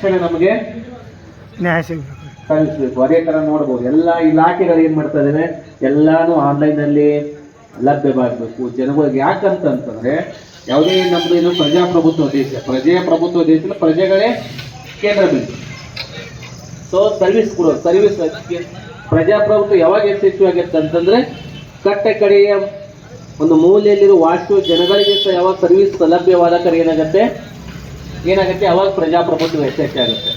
ತಕ್ಷಣ ನಮಗೆ ನ್ಯಾಯ ಸಿಗಬೇಕು. ಕಳಿಸ್ಬೇಕು ಅದೇ ತರ ನೋಡ್ಬೋದು. ಎಲ್ಲ ಇಲಾಖೆಗಳು ಏನ್ ಮಾಡ್ತಾ ಇದಾರೆ ಎಲ್ಲಾನು ಆನ್ಲೈನ್ ಅಲ್ಲಿ ಲಭ್ಯವಾಗಬೇಕು. ಜನಗಳಿಗೆ ಯಾಕಂತಂತಂದ್ರೆ ಯಾವುದೇ ನಮ್ದು ಏನು ಪ್ರಜಾಪ್ರಭುತ್ವ ದೇಶ. ಪ್ರಜಾಪ್ರಭುತ್ವ ದೇಶದಲ್ಲಿ ಪ್ರಜೆಗಳೇ ಕೇಂದ್ರ ಬಿಂದು ಸೊ ಸರ್ವಿಸ್ ಕೊಡೋ ಸರ್ವಿಸ್ ಪ್ರಜಾಪ್ರಭುತ್ವ ಯಾವಾಗ ಯಶಸ್ವಿ ಆಗುತ್ತೆ ಅಂತಂದ್ರೆ ಕಟ್ಟೆ ಕಡೆಯ ಒಂದು ಮೂಲೆಯಲ್ಲಿರುವ ವಾಸಿಸುವ ಜನಗಳಿಗೆ ಯಾವಾಗ ಸರ್ವಿಸ್ ಸೌಲಭ್ಯವಾದ ಏನಾಗತ್ತೆ? ಏನಾಗುತ್ತೆ? ಅವಾಗ ಪ್ರಜಾಪ್ರಭುತ್ವ ಆಗುತ್ತೆ.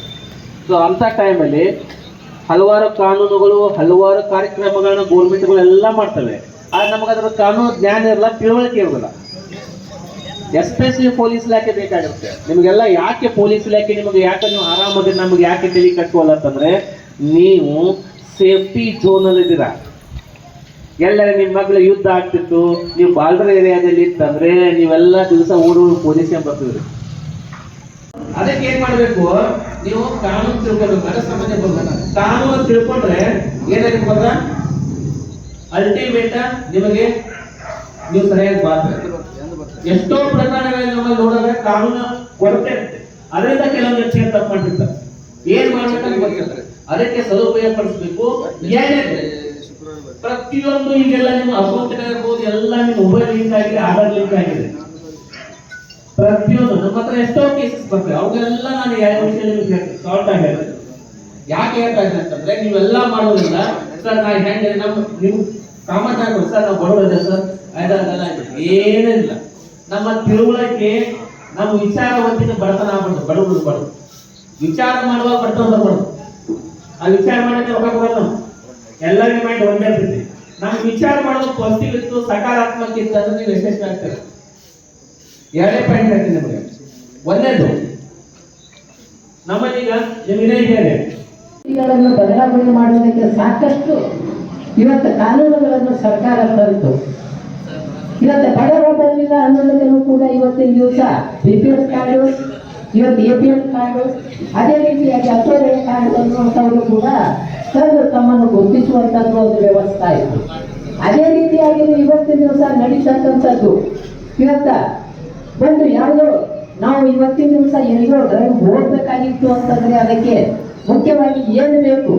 ಸೊ ಅಂಥ ಟೈಮಲ್ಲಿ ಹಲವಾರು ಕಾನೂನುಗಳು, ಹಲವಾರು ಕಾರ್ಯಕ್ರಮಗಳನ್ನ ಗೋರ್ಮೆಂಟ್ಗಳು ಎಲ್ಲ ಮಾಡ್ತವೆ. ಆದ್ರೆ ನಮಗೆ ಅದರ ಕಾನೂನು ಜ್ಞಾನ ಇರಲ್ಲ, ತಿಳುವಳಿಕೆ ಇರೋದಿಲ್ಲ. ಎಸ್ಪೆಷಲಿ ಪೊಲೀಸ್ ಇಲಾಖೆ ಬೇಕಾಗುತ್ತೆ ನಿಮಗೆಲ್ಲ ಯಾಕೆ ಪೊಲೀಸ್ ಇಲಾಖೆ ನಿಮಗೆ ಯಾಕೆ ನೀವು ಆರಾಮಾಗಿ ನಮಗೆ ಯಾಕೆ ತಲೆ ಕಟ್ಟುವಲ್ಲ ಅಂತಂದ್ರೆ, ನೀವು ಸೇಫ್ಟಿ ಝೋನಲ್ಲಿ ಇದ್ದೀರಾ. ಎಲ್ಲರ ನಿಮ್ಮ ಮಗಳ ಯುದ್ಧ ಆಗ್ತಿತ್ತು, ನೀವು ಬಾರ್ಡರ್ ಏರಿಯಾದಲ್ಲಿ ಇತ್ತಂದ್ರೆ ನೀವೆಲ್ಲ ದಿವಸ ಓಡೋ ಪೊಲೀಸ್ ಬರ್ತಿದ್ರಿ. ಅದಕ್ಕೆ ಏನ್ ಮಾಡ್ಬೇಕು? ನೀವು ಕಾನೂನು ತಿಳ್ಕೊಬೇಕು ಅದರ ಸಾಮಾನ್ಯ ಬಂಧನ ಕಾನೂನು ತಿಳ್ಕೊಂಡ್ರೆ ಏನಾಗುತ್ತೆ ಗೊತ್ತಾ ಅಲ್ಟಿಮೇಟ್ ನಿಮಗೆ ನೀವು ಸರಿಯಾಗಿ ಬಾಳ್ಬೇಕು ಎಷ್ಟೋ ಪ್ರಕರಣಗಳಲ್ಲಿ ನಮ್ಮಲ್ಲಿ ನೋಡಿದ್ರೆ ಕಾನೂನು ಕೊರತೆ ಇರುತ್ತೆ. ಅದರಿಂದ ಕೆಲವೊಂದು ಹೆಚ್ಚಿಗೆ ತಪ್ಪು ಮಾಡಿರ್ತಾರೆ ಏನ್ ಮಾಡ್ಬೇಕಂತ ಗೊತ್ತಿರ್ತಾರೆ ಅದಕ್ಕೆ ಸದುಪಯೋಗ ಪಡಿಸ್ಬೇಕು. ಏನಿದೆ ಪ್ರತಿಯೊಂದು ಈಗೆಲ್ಲ ನಿಮ್ಮ ಅಕೌಂಟ್ ಇರ್ಬೋದು ಎಲ್ಲ ನಿಮ್ಮ ಮೊಬೈಲ್ ಲಿಂಕ್ ಆಗಿದೆ ಆಧಾರ್ ಲಿಂಕ್ ಆಗಿದೆ ಪ್ರತಿಯೊಂದು ನಮ್ಮ ಹತ್ರ ಎಷ್ಟೋ ಕೇಸಸ್ ಬರ್ತವೆ ಅವುಗಳೆಲ್ಲ ನಾನು ಯಾವ ವಿಷಯ ಸಾಲ್ಟ್ ಆಗಿದೆ ಯಾಕೆ ಹೇಳ್ತಾ ಇದ್ದೀನಿ ಅಂತಂದ್ರೆ ನೀವೆಲ್ಲ ಮಾಡೋದ್ರಿಂದ ಸರ್ ನಾ ಹೆಂಗೆ ನಮ್ಮ ನೀವು ಕಾಮನ್ ಆಗಿ ಸರ್ ನಾವು ಬಡವರಿದೆ ಸರ್ ಅದೆಲ್ಲ ಏನಿಲ್ಲ. ನಮ್ಮ ತಿಳುವಳಿಕೆ, ನಮ್ಮ ವಿಚಾರವಂತಿನ ಬಡತನ ಆಗ್ಬಾರ್ದು, ಬಡವರು ಬಡವರು. ವಿಚಾರ ಮಾಡುವಾಗ ಬಡತನ ಬರ್ಬಾರ್ದು. ಆ ವಿಚಾರ ಮಾಡಕ್ಕೆ ರೊಕ್ಕ ನಾವು. ಎಲ್ಲರಿಗೂ ಮೈಂಡ್ ಒಂದೇ ಇರ್ತೈತಿ. ನಮ್ಗೆ ವಿಚಾರ ಮಾಡೋದು ಪಾಸಿಟಿವ್ ಇತ್ತು, ಸಕಾರಾತ್ಮಕ ಇತ್ತು ಅಂದ್ರೆ ನೀವು ಯಶಸ್ವಿ ಆಗ್ತಾರೆ ಎರಡೇ ಪಾಯಿಂಟ್ ಹೇಳ್ತೀನಿ ನಿಮಗೆ. ಒಂದೆರಡು. ನಮ್ಮಲ್ಲಿ ಈಗ ಗಳನ್ನು ಬದಲಾವಣೆ ಮಾಡುವುದಕ್ಕೆ ಸಾಕಷ್ಟು ಇವತ್ತು ಕಾನೂನುಗಳನ್ನು ಸರ್ಕಾರ ತಂತು ಇವತ್ತು ಬಡವ ಬಂದಿಲ್ಲ ಅನ್ನೋದಕ್ಕೂ ಕೂಡ ಇವತ್ತಿನ ದಿವಸ ಬಿ ಪಿ ಎಸ್ ಕಾರ್ಡು, ಇವತ್ತು ಎ ಪಿ ಎಲ್ ಕಾರ್ಡು, ಅದೇ ರೀತಿಯಾಗಿ ಅಸೋರೆ ಕಾರ್ಡ್ ಅನ್ನುವಂಥವರು ಕೂಡ ತಂದು ತಮ್ಮನ್ನು ಗುರುತಿಸುವಂಥದ್ದು ಒಂದು ವ್ಯವಸ್ಥೆ ಆಯಿತು. ಅದೇ ರೀತಿಯಾಗಿ ಇವತ್ತಿನ ದಿವಸ ನಡೀತಕ್ಕಂಥದ್ದು. ಇವತ್ತ ಒಂದು ಯಾರು ನಾವು ಇವತ್ತಿನ ದಿವಸ ಎಲ್ಲಿಗೋ ಡ್ರೈವ್ ಹೋಗ್ಬೇಕಾಗಿತ್ತು ಅಂತಂದ್ರೆ ಅದಕ್ಕೆ ಮುಖ್ಯವಾಗಿ ಏನು ಬೇಕು?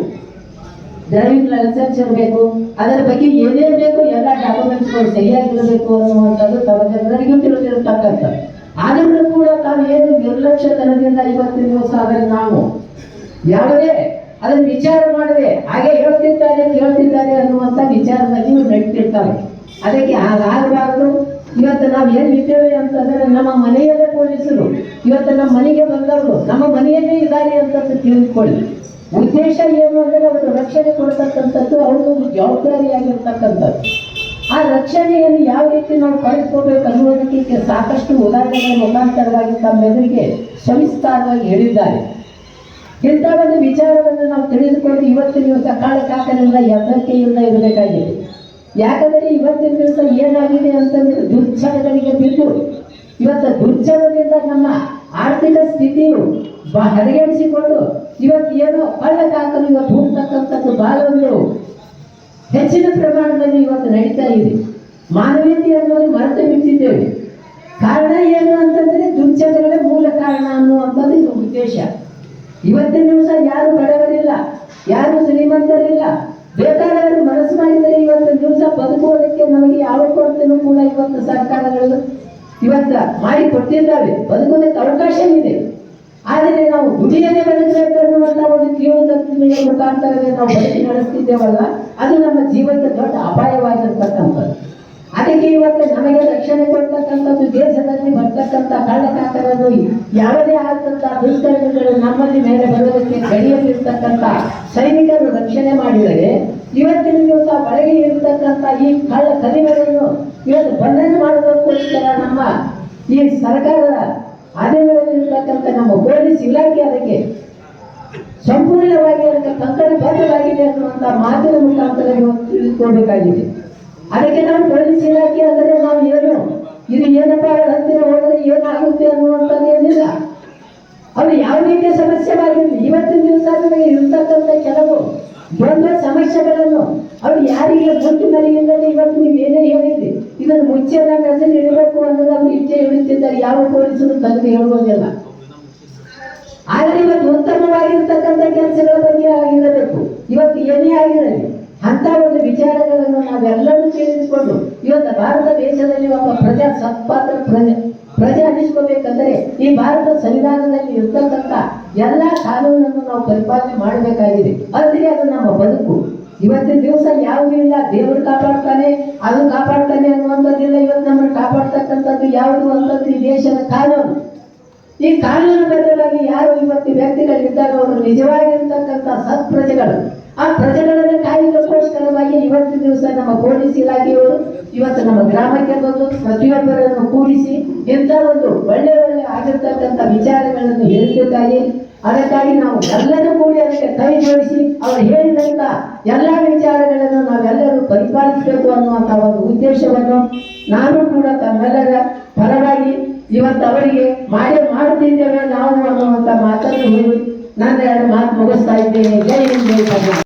ಡ್ರೈವಿಂಗ್ ಲೈಸೆನ್ಸ್ ಇರಬೇಕು ಅದರ ಬಗ್ಗೆ ಏನೇನು ಬೇಕು? ಎಲ್ಲ ಡಾಕ್ಯುಮೆಂಟ್ಸ್ಗಳು ಸರಿಯಾಗಿರಬೇಕು ಅನ್ನುವಂಥದ್ದು ತಮಗೆಲ್ಲರಿಗೂ ತಿಳಿದಿರತಕ್ಕಂಥ ಆದರೂ ಕೂಡ ತಾವೇನು ನಿರ್ಲಕ್ಷ್ಯತನದಿಂದ ಇವತ್ತಿನ ದಿವಸ ಆದರೆ ನಾವು ಯಾವುದೇ ಅದನ್ನು ವಿಚಾರ ಮಾಡದೆ, ಹಾಗೆ ಹೇಳ್ತಿದ್ದಾರೆ, ಕೇಳ್ತಿದ್ದಾರೆ ಅನ್ನುವಂಥ ವಿಚಾರದಲ್ಲಿ ನಡೀತಿರ್ತಾರೆ. ಅದಕ್ಕೆ ಹಾಗಾಗಬಾರ್ದು. ಇವತ್ತು ನಾವು ಏನು ಇದ್ದೇವೆ ಅಂತಂದ್ರೆ ನಮ್ಮ ಮನೆಯಲ್ಲೇ ಪೊಲೀಸರು. ಇವತ್ತು ನಮ್ಮ ಮನೆಗೆ ಬಂದವರು. ನಮ್ಮ ಮನೆಯಲ್ಲೇ ಇದ್ದಾರೆ ಅಂತ ತಿಳಿದುಕೊಳ್ಳಿ ಉದ್ದೇಶ ಏನು ಅಂದ್ರೆ ಅವರು ರಕ್ಷಣೆ ಕೊಡ್ತಕ್ಕಂಥದ್ದು, ಅವ್ರದ್ದು ಜವಾಬ್ದಾರಿಯಾಗಿರ್ತಕ್ಕಂಥದ್ದು. ಆ ರಕ್ಷಣೆಯನ್ನು ಯಾವ ರೀತಿ ನಾವು ಕಳೆದುಕೊಳ್ಬೇಕು ಅನ್ನೋದಕ್ಕೆ ಸಾಕಷ್ಟು ಉದಾಹರಣೆಗಳ ಮುಖಾಂತರವಾಗಿ ತಮ್ಮೆದುರಿಗೆ ಸವಿಸ್ತಾರವಾಗಿ ಹೇಳಿದ್ದಾರೆ. ಇಂಥ ಒಂದು ವಿಚಾರವನ್ನು ನಾವು ತಿಳಿದುಕೊಂಡು ಇವತ್ತಿನ ನೀವು ಸಕಾಲ ಕಾಕನಿಂದ ಎಚ್ಚರಿಕೆಯಿಂದ ಇರಬೇಕಾಗಿದೆ. ಯಾಕಂದರೆ ಇವತ್ತಿನ ದಿವಸ ಏನಾಗಿದೆ ಅಂತಂದ್ರೆ ದುರ್ಚಟಗಳಿಗೆ ಬಿದ್ದು ಇವತ್ತು ದುರ್ಚಟದಿಂದ ನಮ್ಮ ಆರ್ಥಿಕ ಸ್ಥಿತಿಯು ಹದಗೆಡಿಸಿಕೊಂಡು ಇವತ್ತು ಏನೋ ಬಳ್ಳಕಾಕಲು ಇವತ್ತು ಹೋಗ್ತಕ್ಕಂಥದ್ದು ಒಂದು ಹೆಚ್ಚಿನ ಪ್ರಮಾಣದಲ್ಲಿ ಇವತ್ತು ನಡೀತಾ ಇದೆ. ಮಾನವೀಯತೆ ಅನ್ನೋದು ಮರೆತು ಬಿಟ್ಟಿದ್ದೇವೆ. ಕಾರಣ ಏನು ಅಂತಂದ್ರೆ ದುರ್ಚಟಗಳೇ ಮೂಲ ಕಾರಣ ಅನ್ನುವಂಥದ್ದು ಇದು ಉದ್ದೇಶ. ಇವತ್ತಿನ ದಿವಸ ಯಾರು ಬಡವರಿಲ್ಲ ಯಾರು ಶ್ರೀಮಂತರಿಲ್ಲ ಬೇಕಾದವರು ಮನಸ್ಸು ಮಾಡಿದರೆ ಇವತ್ತು ದಿವಸ ಬದುಕುವುದಕ್ಕೆ ನಮಗೆ ಯಾವ ಕೊರತೆನೂ ಕೂಡ ಇವತ್ತು ಸರ್ಕಾರಗಳು ಮಾಡಿ ಕೊಟ್ಟಿದ್ದಾವೆ ಬದುಕೋದಕ್ಕೆ ಅವಕಾಶ ಇದೆ ಆದರೆ ನಾವು ದುಡಿಯದೆ ಬದುಕಬೇಕು ಒಂದು ಒಂದು ಜೀವನದ ಮುಖಾಂತರವೇ ನಾವು ಬದುಕಿ ನಡೆಸ್ತಿದ್ದೇವಲ್ಲ, ಅದು ನಮ್ಮ ಜೀವನದ ದೊಡ್ಡ ಅಪಾಯವಾಗಿರ್ತಕ್ಕಂಥದ್ದು. ಅದಕ್ಕೆ ಇವತ್ತು ನಮಗೆ ರಕ್ಷಣೆ ಕೊಡ್ತಕ್ಕಂಥದ್ದು, ದೇಶದಲ್ಲಿ ಬರ್ತಕ್ಕಂಥ ಕಳ್ಳಕಾಕರನ್ನು ಯಾವುದೇ ಆದಂಥ ದುಷ್ಕರ್ಮಿಗಳು ನಮ್ಮಲ್ಲಿ ಮೇಲೆ ಬರೋದಕ್ಕೆ ಗಡಿಯಲ್ಲಿರ್ತಕ್ಕಂಥ ಸೈನಿಕರು ರಕ್ಷಣೆ ಮಾಡಿದರೆ, ಇವತ್ತಿನ ದಿವಸ ಒಳಗೆ ಇರತಕ್ಕಂಥ ಈ ಕಳ್ಳ ಕಲಿಗಳನ್ನು ಇವತ್ತು ಬಂಧನ ಮಾಡೋದಕ್ಕೋಸ್ಕರ ನಮ್ಮ ಈ ಸರ್ಕಾರದ ಅಧೀನದಲ್ಲಿರ್ತಕ್ಕಂಥ ನಮ್ಮ ಪೊಲೀಸ್ ಇಲಾಖೆ ಅದಕ್ಕೆ ಸಂಪೂರ್ಣವಾಗಿ ಅದಕ್ಕೆ ಕಂಕಣಬದ್ಧವಾಗಿದೆ ಅನ್ನುವಂಥ ಮಾತಿನ ಮುಖಾಂತರ ತಿಳಿದುಕೊಳ್ಬೇಕಾಗಿದೆ ಅದಕ್ಕೆ ನಾವು ಪೊಲೀಸ್ ಇಲಾಖೆ ಅಂದರೆ ನಾವು ಏನು? ಇದು ಏನಪ್ಪ ಹತ್ತಿರ ಹೋದರೆ ಏನಾಗುತ್ತೆ ಅನ್ನುವಂಥದ್ದು ಏನಿಲ್ಲ. ಅದು ಯಾವ ರೀತಿಯ ಸಮಸ್ಯೆವಾಗಿರಲಿ ಇವತ್ತಿನ ದಿವಸ ನಮಗೆ ಇರ್ತಕ್ಕಂಥ ಕೆಲವು ದೊಡ್ಡ ಸಮಸ್ಯೆಗಳನ್ನು ಅವರು ಯಾರಿಗೆ ಗೊತ್ತು ಮರಿಯಿಂದಲೇ ಇವತ್ತು ನೀವು ಏನೇ ಹೇಳಿದ್ರಿ. ಇದನ್ನು ಮುಚ್ಚೆಲ್ಲ ಮೆಸೇಜ್ ಇಡಬೇಕು ಅನ್ನೋದು ಅವ್ರು ಯಾವ ತಂದು ಹೇಳುವುದಿಲ್ಲ. ಆದರೆ ಇವತ್ತು ಉತ್ತಮವಾಗಿರ್ತಕ್ಕಂಥ ಕೆಲಸಗಳ ಬಗ್ಗೆ ಆಗಿರಬೇಕು. ಇವತ್ತು ಏನೇ ಆಗಿರಲಿ ಅಂತ ಒಂದು ವಿಚಾರಗಳನ್ನು ನಾವೆಲ್ಲರೂ ತಿಳಿದುಕೊಂಡು ಇವತ್ತು ಭಾರತ ದೇಶದಲ್ಲಿ ಒಬ್ಬ ಪ್ರಜಾ ಸತ್ಪಾತ್ರ ಪ್ರಜೆ ಪ್ರಜೆ ಅನ್ನಿಸ್ಕೋಬೇಕಂದ್ರೆ ಈ ಭಾರತ ಸಂವಿಧಾನದಲ್ಲಿ ಇರ್ತಕ್ಕಂಥ ಎಲ್ಲ ಕಾನೂನನ್ನು ನಾವು ಪರಿಪಾಲನೆ ಮಾಡಬೇಕಾಗಿದೆ. ಅಂದ್ರೆ ಅದು ನಮ್ಮ ಬದುಕು. ಇವತ್ತಿನ ದಿವಸ ಯಾವುದೂ ಇಲ್ಲ, ದೇವರು ಕಾಪಾಡ್ತಾನೆ, ಅದು ಕಾಪಾಡ್ತಾನೆ ಅನ್ನುವಂಥದ್ದಿಲ್ಲ ಇವತ್ತು ನಮ್ಮನ್ನು ಕಾಪಾಡ್ತಕ್ಕಂಥದ್ದು ಯಾವುದು ಅಂತಂದ್ರೆ ಈ ದೇಶದ ಕಾನೂನು. ಈ ಕಾನೂನು ಬದ್ಧವಾಗಿ ಯಾರು ಇವತ್ತು ವ್ಯಕ್ತಿಗಳಿದ್ದಾರೋ ಅವರು ನಿಜವಾಗಿರ್ತಕ್ಕಂಥ ಸತ್ ಪ್ರಜೆಗಳು ಆ ಪ್ರಜೆಗಳನ್ನು ಕಾಯ್ದುಕೋಸ್ಕರವಾಗಿ ಇವತ್ತು ದಿವಸ ನಮ್ಮ ಪೊಲೀಸ್ ಇಲಾಖೆಯವರು ಇವತ್ತು ನಮ್ಮ ಗ್ರಾಮಕ್ಕೆ ಬಂದು ಪ್ರತಿಯೊಬ್ಬರನ್ನು ಕೂಡಿಸಿ ಇಂಥ ಒಂದು ಒಳ್ಳೆ ಒಳ್ಳೆ ಆಗಿರ್ತಕ್ಕಂಥ ವಿಚಾರಗಳನ್ನು ಹೇಳಿದ್ದಾಗಿ ಅದಕ್ಕಾಗಿ ನಾವು ಎಲ್ಲರೂ ಕೂಡಿ ಅದಕ್ಕೆ ಕೈ ಜೋಡಿಸಿ ಅವರು ಹೇಳಿದಂತ ಎಲ್ಲ ವಿಚಾರಗಳನ್ನು ನಾವೆಲ್ಲರೂ ಪರಿಪಾಲಿಸಬೇಕು ಅನ್ನುವಂಥ ಒಂದು ಉದ್ದೇಶವನ್ನು ನಾನು ಕೂಡ ತಮ್ಮೆಲ್ಲರ ಪರವಾಗಿ ಇವತ್ತು ಅವರಿಗೆ ಮಾಡೇ ಮಾಡುತ್ತಿದ್ದೇವೆ ನಾವು ಅನ್ನುವಂಥ ಮಾತನ್ನು ಹೇಳಿ ನಾನು ಎರಡು ಮಾತು ಮುಗಿಸ್ತಾ ಇದ್ದೇನೆ. ಜೈ ಹಿಂದ್